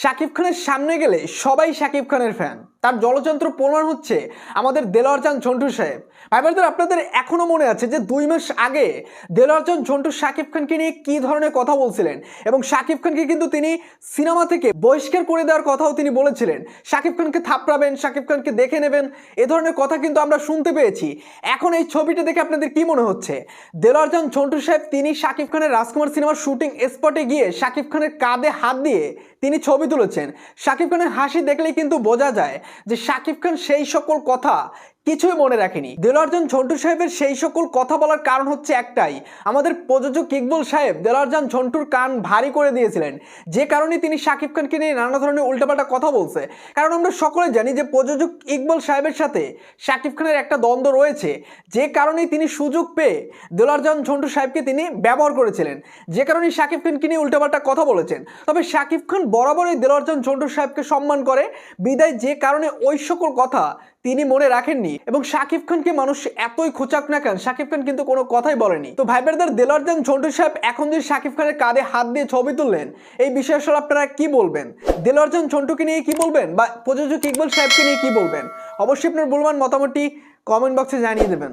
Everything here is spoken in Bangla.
শাকিব খানের সামনে গেলে সবাই শাকিব খানের ফ্যান তার জলযন্ত্র প্রমাণ হচ্ছে আমাদের দেলোয়ার চান ঝন্টু সাহেব। ভাইবারদের আপনাদের এখনও মনে আছে যে দুই মাস আগে দেলোয়ার চান ঝন্টু শাকিব খানকে নিয়ে কি ধরনের কথা বলছিলেন? এবং শাকিব খানকে কিন্তু তিনি সিনেমা থেকে বহিষ্কার করে দেওয়ার কথাও তিনি বলেছিলেন। শাকিব খানকে থাপড়াবেন, শাকিব খানকে দেখে নেবেন, এ ধরনের কথা কিন্তু আমরা শুনতে পেয়েছি। এখন এই ছবিটা দেখে আপনাদের কি মনে হচ্ছে? দেলোয়ার চান ঝন্টু সাহেব, তিনি শাকিব খানের রাজকুমার সিনেমার শুটিং স্পটে গিয়ে শাকিব খানের কাঁধে হাত দিয়ে তিনি ছবি তুলেছেন। শাকিব খানের হাসি দেখলেই কিন্তু বোঝা যায় যে শাকিব খান সেই সকল কথা কিছুই মনে রাখেনি। দেলোয়ারজান ঝন্টু সাহেবের সেই সকল কথা বলার কারণ হচ্ছে একটাই। আমাদের প্রযোজক ইকবল সাহেব দেলোয়ারজান ঝন্টুর কান ভারী করে দিয়েছিলেন। যে কারণে তিনি শাকিব খানকে নিয়ে নানা ধরনের উল্টাপাল্টা কথা বলছে। কারণ আমরা সকলে জানি যে প্রযোজক ইকবল সাহেবের সাথে শাকিব খানের একটা দ্বন্দ্ব রয়েছে। যে কারণেই তিনি সুযোগ পেয়ে দেলোয়ারজান ঝন্টু সাহেবকে তিনি ব্যবহার করেছিলেন। যে কারণে শাকিব খানকে নিয়ে উল্টাপাল্টা কথা বলেছেন। তবে শাকিব খান বরাবরই দেলোয়ারজান ঝন্টু সাহেবকে সম্মান করে। বিদায় যে কারণে ওই সকল কথা তিনি মনে রাখেননি এবং শাকিব খানকে মানুষ এতই খোঁচাক না কেন, শাকিব খান কিন্তু কোনো কথাই বলেনি। তো ভাই ব্রাদার দেলোয়ারজান ঝন্টু সাহেব এখন যদি শাকিব খানের কাঁধে হাত দিয়ে ছবি তুললেন, এই বিষয়ে আসলে আপনারা কি বলবেন? দেলারজান ঝন্টুকে নিয়ে কি বলবেন বা প্রযোজক ইকবাল সাহেবকে নিয়ে কি বলবেন? অবশ্যই আপনার বলবেন মতামতটি কমেন্ট বক্সে জানিয়ে দেবেন।